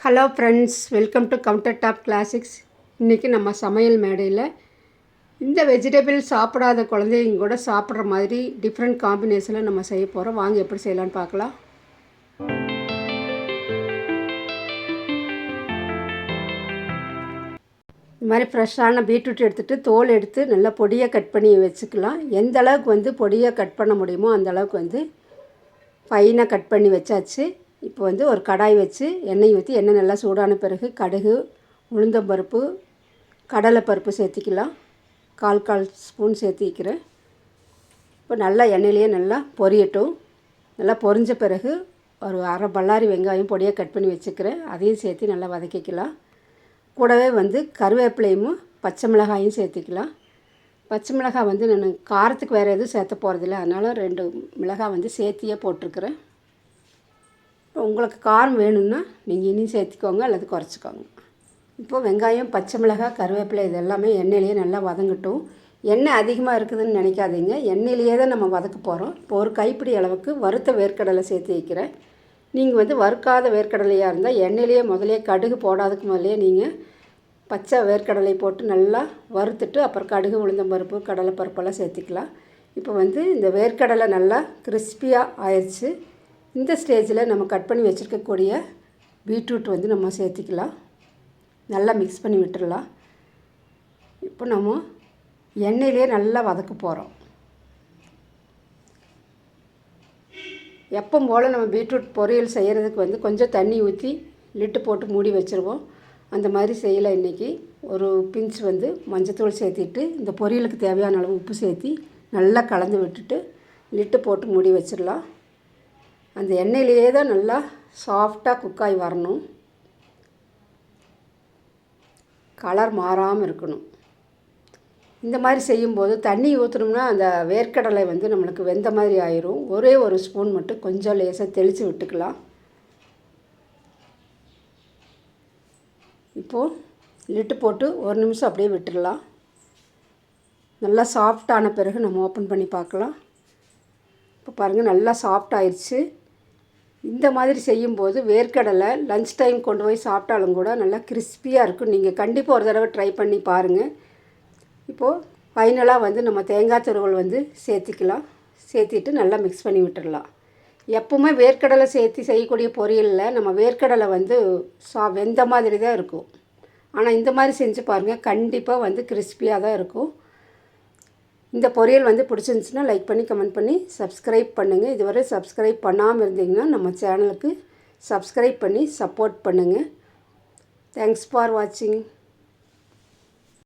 Hello friends welcome to counter top classics இன்றைக்கி நம்ம சமையல் மேடையில் இந்த வெஜிடபிள் சாப்பிடாத குழந்தைங்க கூட சாப்பிட்ற மாதிரி டிஃப்ரெண்ட் காம்பினேஷனில் நம்ம செய்ய போகிறோம் வாங்க எப்படி செய்யலான்னு பார்க்கலாம். இந்த மாதிரி ஃப்ரெஷ்ஷான பீட்ரூட் எடுத்துகிட்டு தோல் எடுத்து நல்லா பொடியாக கட் பண்ணி வச்சுக்கலாம். எந்த அளவுக்கு வந்து பொடியாக கட் பண்ண முடியுமோ அந்த அளவுக்கு வந்து ஃபைனாக கட் பண்ணி வச்சாச்சு. இப்போ வந்து ஒரு கடாய் வச்சு எண்ணெய் ஊற்றி எண்ணெய் நல்லா சூடான பிறகு கடுகு உளுந்தம்பருப்பு கடலைப்பருப்பு சேர்த்திக்கலாம். கால் கால் ஸ்பூன் சேர்த்திக்கிறேன் இப்போ நல்லா எண்ணெயிலேயே நல்லா பொரியட்டும். நல்லா பொரிஞ்ச பிறகு ஒரு அரை பல்லாரி வெங்காயம் பொடியாக கட் பண்ணி வச்சுக்கிறேன். அதையும் சேர்த்து நல்லா வதக்கிக்கலாம். கூடவே வந்து கருவேப்பிலையும் பச்சை மிளகாயும் சேர்த்துக்கலாம். பச்சை மிளகாய் வந்து நான் காரத்துக்கு வேறு எதுவும் சேர்த்த போகிறதில்ல அதனால் ரெண்டு மிளகாய் வந்து சேர்த்தியே போட்டிருக்கிறேன். உங்களுக்கு காரம் வேணும்னா நீங்கள் இனி சேர்த்திக்கோங்க அல்லது குறைச்சிக்கோங்க. இப்போது வெங்காயம் பச்சை மிளகாய் கருவேப்பிலை இது எல்லாமே எண்ணெயிலேயே நல்லா வதங்கட்டும். எண்ணெய் அதிகமாக இருக்குதுன்னு நினைக்காதீங்க. எண்ணெயிலேயே தான் நம்ம வதக்க போகிறோம் இப்போ ஒரு கைப்பிடி அளவுக்கு வறுத்த வேர்க்கடலை சேர்த்து வைக்கிறேன். நீங்கள் வந்து வறுக்காத வேர்க்கடலையாக இருந்தால் எண்ணெயிலேயே முதலே கடுகு போடாதக்கு முதலே நீங்கள் பச்சை வேர்க்கடலை போட்டு நல்லா வறுத்துட்டு அப்புறம் கடுகு உளுந்தம்பருப்பு கடலைப்பருப்பெல்லாம் சேர்த்துக்கலாம். இப்போ வந்து இந்த வேர்க்கடலை நல்லா கிறிஸ்பியாக ஆயிடுச்சு இந்த ஸ்டேஜில் நம்ம கட் பண்ணி வச்சுருக்கக்கூடிய பீட்ரூட் வந்து நம்ம சேர்த்திக்கலாம். நல்லா மிக்ஸ் பண்ணி விட்டுடலாம் இப்போ நம்ம எண்ணெயிலே நல்லா வதக்க போகிறோம் எப்போ போல் நம்ம பீட்ரூட் பொரியல் செய்கிறதுக்கு வந்து கொஞ்சம் தண்ணி ஊற்றி லிட்டு போட்டு மூடி வச்சுருவோம். அந்த மாதிரி செய்யலை இன்றைக்கி ஒரு பிஞ்ச் வந்து மஞ்சத்தூள் சேர்த்திட்டு இந்த பொரியலுக்கு தேவையான அளவு உப்பு சேர்த்தி நல்லா கலந்து விட்டுட்டு லிட்டு போட்டு மூடி வச்சிடலாம். அந்த எண்ணெயிலேயே தான் நல்லா சாஃப்டாக குக்காய் வரணும். கலர் மாறாமல் இருக்கணும். இந்த மாதிரி செய்யும்போது தண்ணி ஊற்றுனோம்னா அந்த வேர்க்கடலை வந்து நம்மளுக்கு வெந்த மாதிரி ஆயிரும். ஒரே ஒரு ஸ்பூன் மட்டும் கொஞ்சம் லேசாக தெளித்து விட்டுக்கலாம். இப்போது லிட்டு போட்டு ஒரு நிமிஷம் அப்படியே விட்டுடலாம் நல்லா சாஃப்டான பிறகு நம்ம ஓப்பன் பண்ணி பார்க்கலாம். இப்போ பாருங்கள் நல்லா சாஃப்ட் ஆயிடுச்சு இந்த மாதிரி செய்யும்போது வேர்க்கடலை லஞ்ச் டைம் கொண்டு போய் சாப்பிட்டாலும் கூட நல்லா கிறிஸ்பியாக இருக்கும். நீங்கள் கண்டிப்பாக ஒரு தடவை ட்ரை பண்ணி பாருங்கள் இப்போது ஃபைனலாக வந்து நம்ம தேங்காய் துருவல் வந்து சேர்த்திக்கலாம். சேர்த்திட்டு நல்லா மிக்ஸ் பண்ணி விட்டுடலாம் எப்பவுமே வேர்க்கடலை சேர்த்து செய்யக்கூடிய பொரியலில் நம்ம வேர்க்கடலை வந்து சா வெந்த மாதிரி தான் இருக்கும். ஆனால் இந்த மாதிரி செஞ்சு பாருங்கள் கண்டிப்பாக வந்து கிறிஸ்பியாக தான் இருக்கும். இந்த பொரியல் வந்து பிடிச்சிருந்துச்சின்னா லைக் பண்ணி கமெண்ட் பண்ணி சப்ஸ்கிரைப் பண்ணுங்கள் இதுவரை சப்ஸ்கிரைப் பண்ணாமல் இருந்தீங்கன்னா நம்ம சேனலுக்கு சப்ஸ்கிரைப் பண்ணி சப்போர்ட் பண்ணுங்கள் தேங்க்ஸ் ஃபார் வாட்சிங்